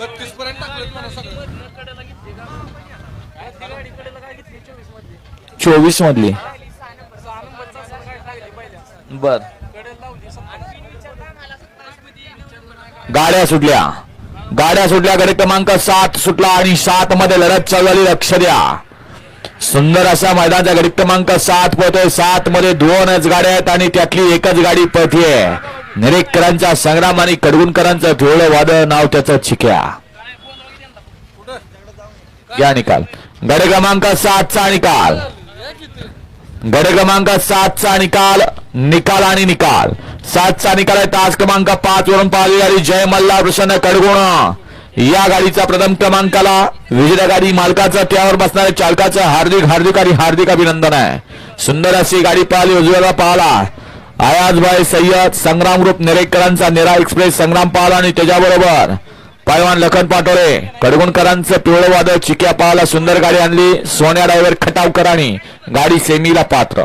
बत्तीस पर्यंत टाकलं सगळं. चोवीस मधली. बर. गाड्या सुटल्या. गाड्या सुटल्या गडे क्रमांक सात सुटला आणि सात मध्ये लढत चालू झाली. लक्ष द्या. सुंदर असा मैदानाचा गडी क्रमांक सात पोहतोय. सात मध्ये दोनच गाड्या आहेत आणि त्यातली एकच गाडी पळतीये निरेकरांचा संग्राम आणि कडगुणकरांचं पिवळं वादळ नाव त्याचं चिक्या या निकाल. गड क्रमांक सातचा निकाल. गड क्रमांक सातचा निकाल निकाल आणि निकाल. सातचा निकाल आहे तास क्रमांक पाच वरून पाहिली गाडी. जय मल्ला प्रसन्न कडगुण. या गाडीचा प्रथम क्रमांकाला विजेता गाडी मालकाचं त्यावर बसणाऱ्या चालकाचं हार्दिक हार्दिक आणि हार्दिक अभिनंदन आहे. सुंदर अशी गाडी पाहिली उजव्याला पाहला. आयाजभाई सय्यद संग्राम ग्रुप नेरेकरांचा नेरा एक्सप्रेस संग्राम पाल आणि त्याच्याबरोबर पैलवान लखन पाटोळे कडगुणकरांचं पिवळं वादळ चिक्या पाहायला सुंदर गाडी आणली सोन्या ड्रायव्हर खटावकरांनी गाडी सेमीला पात्र.